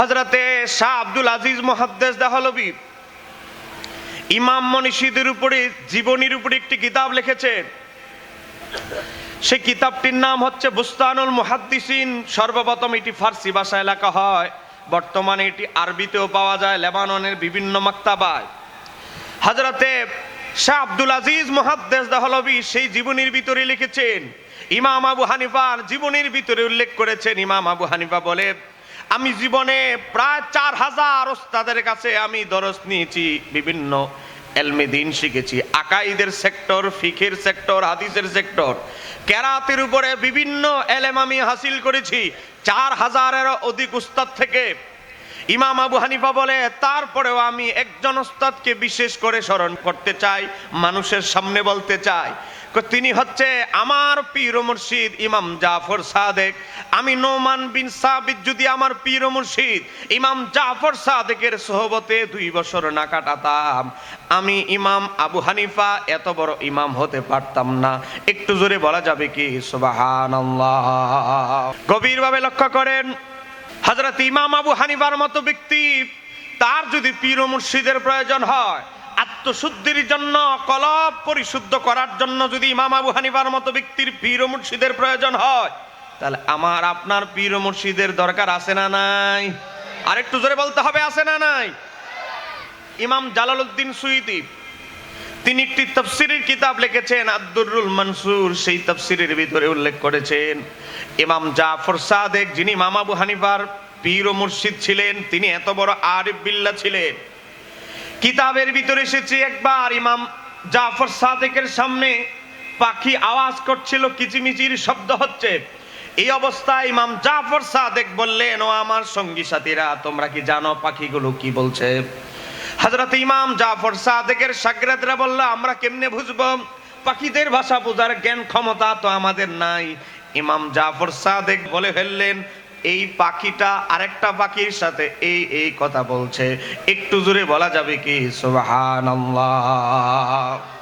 হজরতে শাহ আব্দুল আজিজ মহাদ্দেশ দেহলবি ইমাম মনীষীদের উপরে, জীবনীর উপরে একটি কিতাব লিখেছেন। সেই কিতাবটির নাম হচ্ছে বুস্তানুল মুহাদ্দিসিন। সর্বপ্রথম এটি ফার্সি ভাষায় লেখা হয়। বর্তমানে এটি আরবিতেও পাওয়া যায়, লেবাননের বিভিন্ন মাক্তাবায়। হজরতে শাহ আব্দুল আজিজ মহাদ্দেশ দহলবি সেই জীবনীর ভিতরে লিখেছেন, ইমাম আবু হানিফার জীবনীর ভিতরে উল্লেখ করেছেন। ইমাম আবু হানিফা বলে আমি জীবনে প্রায় চার হাজার ওস্তাদের কাছে আমি দরস নিয়েছি, বিভিন্ন এলমে দিন শিখেছি, আকাইদের সেক্টর ফিখের সেক্টর, হাদিসের সেক্টর। কেরাতের উপরে বিভিন্ন এলেম আমি হাসিল করেছি, চার হাজারেরও অধিক উস্তাদ থেকে। ইমাম আবু হানিফা বলে, তারপরেও আমি একজন ওস্তাদকে বিশেষ করে স্মরণ করতে চাই, মানুষের সামনে বলতে চাই। তিনি হচ্ছে আমার পীর মুর্শিদ ইমাম জাফর সাদেক। আমি নোমান বিন সাবিদ যদি আমার পীর মুর্শিদ ইমাম জাফর সাদেকের সোহবতে দুই বছর না কাটাতাম, আমি ইমাম আবু হানিফা এত বড় ইমাম হতে পারতাম না। একটু জোরে বলা যাবে কি? সুবহানাল্লাহ। গভীরভাবে লক্ষ্য করেন হজরত ইমাম আবু হানিফার মতো ব্যক্তি, তার যদি পীর মুর্শিদের প্রয়োজন হয় আত্মশুদ্ধির জন্য, কলব পরিশুদ্ধ করার জন্য যদি ইমাম আবু মতো ব্যক্তির পীর মুর্শিদের প্রয়োজন হয়, তাহলে আমার আপনার পীর মুর্শিদের দরকার আছে না নাই? আরেকটু জোরে বলতে হবে, আছে না নাই? ইমাম জালালউদ্দিন সুইদি তিনি একটি তফসিরের কিতাব লিখেছেন, আব্দুরুল মনসুর সেই তফসিরের ভিতরে উল্লেখ করেছেন, ইমাম জাফর সাদেক যিনি মামাবু হানিফার পীর ও মুর্শিদ ছিলেন, তিনি এত বড় আরিফ বিল্লাহ ছিলেন। কিতাবের ভিতরে এসেছে একবার, ইমাম জাফর সাদেকের সামনে পাখি আওয়াজ করছিল, কিচিমিচির শব্দ হচ্ছে। এই অবস্থায় ইমাম জাফর সাদেক বললেন, ও আমার সঙ্গী সাথীরা, তোমরা কি জানো পাখিগুলো কি বলছে? হজরত ইমাম জাফর সাদেকের সাগরাতরা বলল, আমরা কেমনে বুঝব? পাখিদের ভাষা বোঝার জ্ঞান ক্ষমতা তো আমাদের নাই। ইমাম জাফর সাদেক বলে ফেললেন এই পাখিটা আরেকটা পাখির সাথে এই এই কথা বলছে। একটু জোরে বলা যাবে কি? সুবহানাল্লাহ।